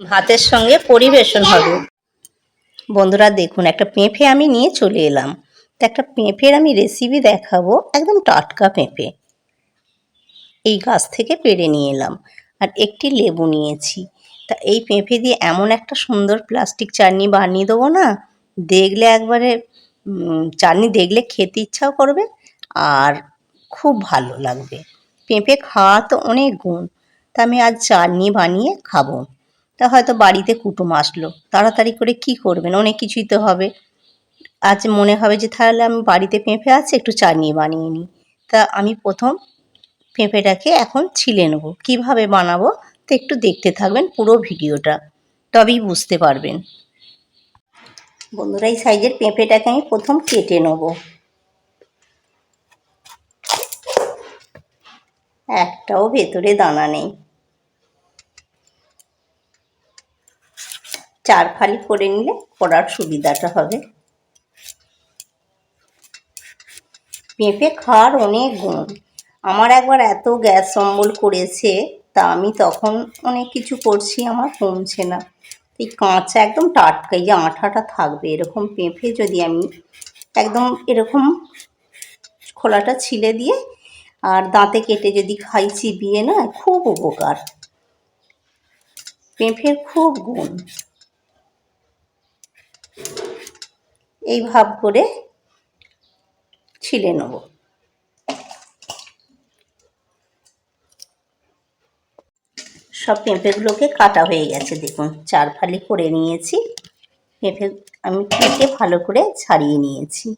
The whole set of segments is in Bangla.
ভাতের সঙ্গে পরিবেশন হবে। বন্ধুরা, দেখুন, একটা পেঁপে আমি নিয়ে চলে এলাম। তো একটা পেঁপের আমি রেসিপি দেখাবো, একদম টাটকা পেঁপে। এই গাছ থেকে পেড়ে নিয়ে এলাম। আর একটি লেবু নিয়েছি। তা এই পেঁপে দিয়ে এমন একটা সুন্দর প্লাস্টিক চাটনি বানিয়ে দেবো না, দেখলে একবারে চাটনি দেখলে খেতে ইচ্ছাও করবে আর খুব ভালো লাগবে। পেঁপে খাওয়া তো অনেক গুণ। তা আমি আজ চাটনি বানিয়ে খাব। তা হয়তো বাড়িতে কুটুম আসলো। তাড়াতাড়ি করে কি করবেন? অনেক কিছুই তো হবে। আজ মনে হবে যে, তাহলে আমি বাড়িতে পেঁপে আছে, একটু চাটনি বানিয়ে নিই। তা আমি প্রথম পেঁপেটাকে এখন ছিলে নেব। কীভাবে বানাবো তো একটু দেখতে থাকবেন পুরো ভিডিওটা। তবেই বুঝতে পারবেন। বন্ধুরা, এই সাইজের পেঁপেটাকে আমি প্রথম কেটে নেব। একটাও ভেতরে দানা নেই। চার ফালি করে নিলে করার সুবিধাটা হবে। পেঁপে খাওয়ার অনেক গুণ। আমার একবার এত গ্যাস অম্বল করেছে, তা আমি তখন অনেক কিছু করছি, আমার কমছে না। এই কাঁচা একদম টাটকা, এই যে আঠাটা থাকবে, এরকম পেঁপে যদি আমি একদম এরকম খোলাটা ছিলে দিয়ে আর দাঁতে কেটে যদি খাই চিবিয়ে, না, খুব উপকার। পেঁপের খুব গুণ। এই ভাব করে ছিলে নেব। সব পেঁপেগুলোকে কাটা হয়ে গেছে, দেখুন। চার ফালি করে নিয়েছি। পেঁপে আমি কেটে ভালো করে ছাড়িয়ে নিয়েছি।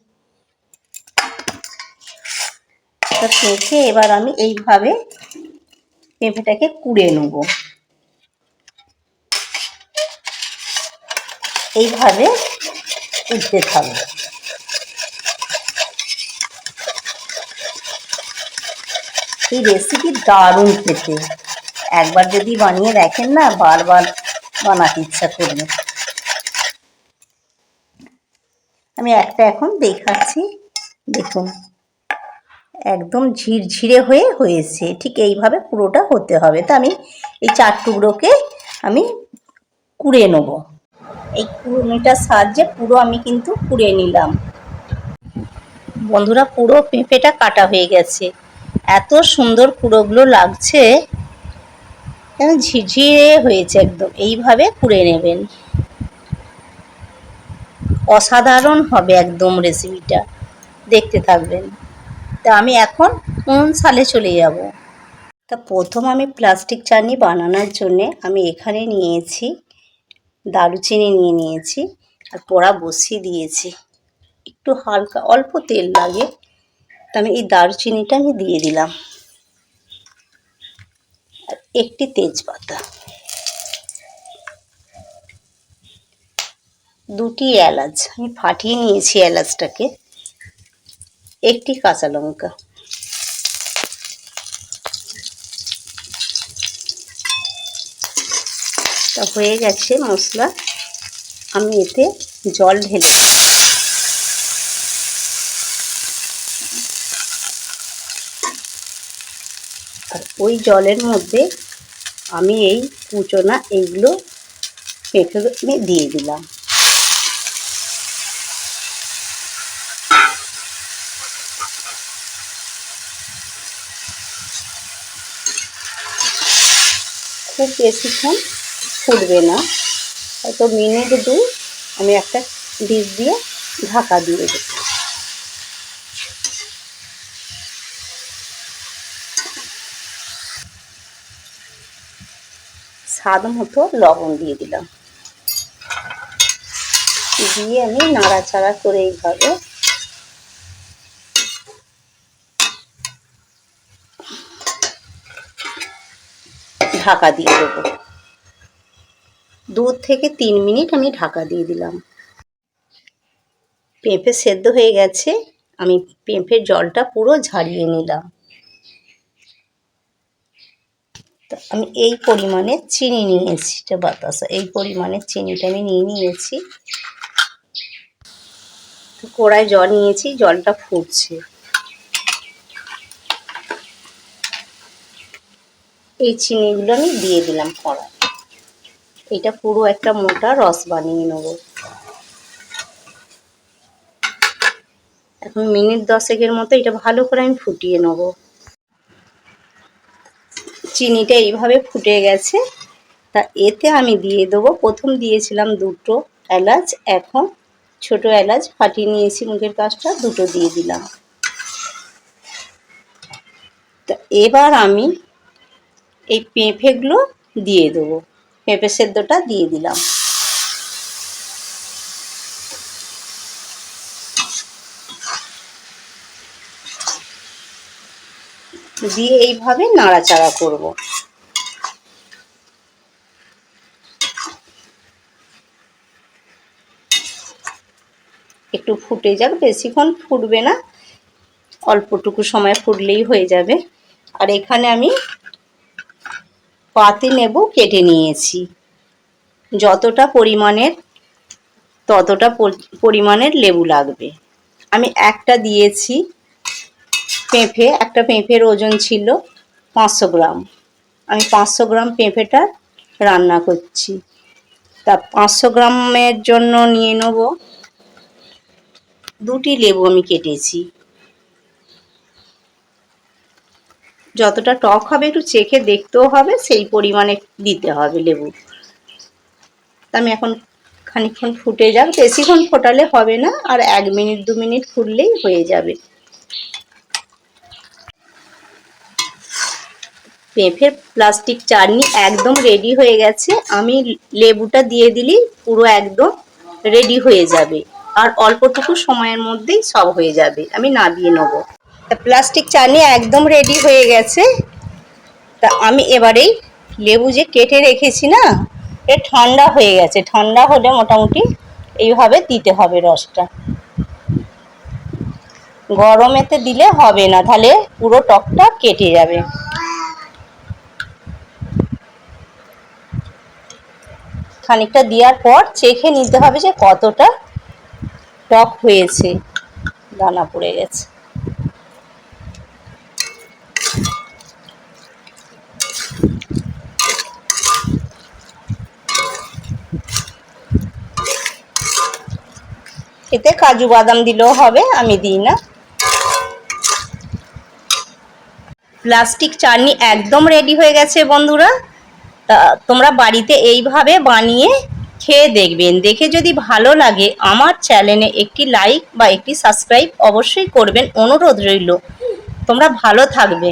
পেঁপে এবার আমি এইভাবে পেঁপেটাকে কুড়ে নেব। এইভাবে উঠতে থাকবে। এই রেসিপি দারুণ খেতে। একবার যদি বানিয়ে দেখেন না, বারবার বানাতে ইচ্ছা করবে। আমি একটা এখন দেখাচ্ছি, দেখুন। একদম ঝিরঝিরে হয়ে হয়েছে, ঠিক এইভাবে পুরোটা হতে হবে। তা আমি এই চার টুকরোকে আমি কুড়ে নেব। এই কুড়ুনিটার সাহায্যে পুরো আমি কিন্তু কুড়ে নিলাম। বন্ধুরা, পুরো পেঁপেটা কাটা হয়ে গেছে। এত সুন্দর কুড়োগুলো লাগছে ঝিরঝিরে হয়েছে একদম। এইভাবে কুড়ে নেবেন। অসাধারণ হবে একদম রেসিপিটা দেখতে থাকবেন। তা আমি এখন কোন সালে চলে যাব? তা প্রথম আমি প্লাস্টিক চাটনি বানানোর জন্যে আমি এখানে নিয়েছি দারুচিনি নিয়ে নিয়েছি আর পোড়া বসিয়ে দিয়েছি। একটু হালকা, অল্প তেল লাগে, তা আমি এই দারুচিনিটা আমি দিয়ে দিলাম। আর একটি তেজপাতা। দুটি এলাচ। আমি ফাটিয়ে নিয়েছি এলাচটাকে। একটি কাঁচা লঙ্কা। তা হয়ে গেছে মশলা। আমি এতে জল ঢেলে আর ওই জলের মধ্যে আমি এই কুচনা এইগুলো পেঁপে দিয়ে দিলাম। খুব বেশিক্ষণ ফুটবে না। হয়তো মিনিট দুই আমি একটা ডিশ দিয়ে ঢাকা দিয়ে দেব স্বাদ মতো লবণ দিয়ে দিলাম। দিয়ে আমি নাড়াচাড়া করে এইভাবে ঢাকা দিয়ে দেবো। দু থেকে তিন মিনিট আমি ঢাকা দিয়ে দিলাম। পেঁপে সেদ্ধ হয়ে গেছে, আমি পেঁপের জলটা পুরো ঝারিয়ে নিলাম। আমি এই পরিমাণে চিনি নিয়েছি, এটা বাতাসা। এই পরিমাণে চিনিটা আমি নিয়ে নিয়েছি। কড়ায় জল নিয়েছি, জলটা ফুটছে। এই চিনিগুলো আমি দিয়ে দিলাম কড়ায় এটা পুরো একটা মোটা রস বানিয়ে নেব। এখন মিনিট দশেকের মতো এটা ভালো করে আমি ফুটিয়ে নেব। চিনিটা এইভাবে ফুটে গেছে। তা এতে আমি দিয়ে দেবো। প্রথম দিয়েছিলাম দুটো এলাচ, এখন ছোট এলাচ ফাটিয়ে নিয়েছি মুখের কাজটা, দুটো দিয়ে দিলাম। তা এবার আমি এই পেঁপেগুলো দিয়ে দেবো। পেঁপে সেদ্ধটা দিয়ে দিলাম। দিয়ে এইভাবে নাড়াচাড়া করব। একটু ফুটে যাক, বেশিক্ষণ ফুটবে না, অল্পটুকু সময় ফুটলেই হয়ে যাবে। আর এখানে আমি পাতি নেবু, কেটে নিয়েছি। যতটা পরিমাণের, ততটা পরিমাণের লেবু লাগবে। আমি একটা দিয়েছি পেঁপে, একটা পেঁপের ওজন ছিল পাঁচশো গ্রাম। আমি পাঁচশো গ্রাম পেঁপেটা রান্না করছি। তা পাঁচশো গ্রামের জন্য নিয়ে নেব। দুটি লেবু আমি কেটেছি। যতটা টক হবে একটু চেখে দেখতেও হবে, সেই পরিমাণে দিতে হবে লেবু। আমি এখন খানিকক্ষণ ফুটে যাক, বেশিক্ষণ ফোটালে হবে না, আর এক মিনিট, দু মিনিট ফুটলেই হয়ে যাবে। পেঁপের প্লাস্টিক চাটনি একদম রেডি হয়ে গেছে, আমি লেবুটা দিয়ে দিলেই পুরো একদম রেডি হয়ে যাবে, আর অল্পটুকু সময়ের মধ্যেই সব হয়ে যাবে, আমি নাবিয়ে নেব। তা প্লাস্টিক চাটনি একদম রেডি হয়ে গেছে। তা আমি এবারেই লেবু যে কেটে রেখেছি না এ ঠান্ডা হয়ে গেছে। ঠান্ডা হলে মোটামুটি এইভাবে দিতে হবে রসটা। গরমেতে দিলে হবে না, তাহলে পুরো টকটা কেটে যাবে। খানিকটা দেওয়ার পর চেখে নিতে হবে যে কতটা টক হয়েছে। দানা পড়ে গেছে। এতে কাজু বাদাম দিলেও হবে, আমি দিই না। প্লাস্টিক চাটনি একদম রেডি হয়ে গেছে বন্ধুরা। তা তোমরা বাড়িতে এইভাবে বানিয়ে খেয়ে দেখবেন। দেখে যদি ভালো লাগে, আমার চ্যানেলে একটি লাইক বা একটি সাবস্ক্রাইব অবশ্যই করবেন। অনুরোধ রইল, তোমরা ভালো থাকবে।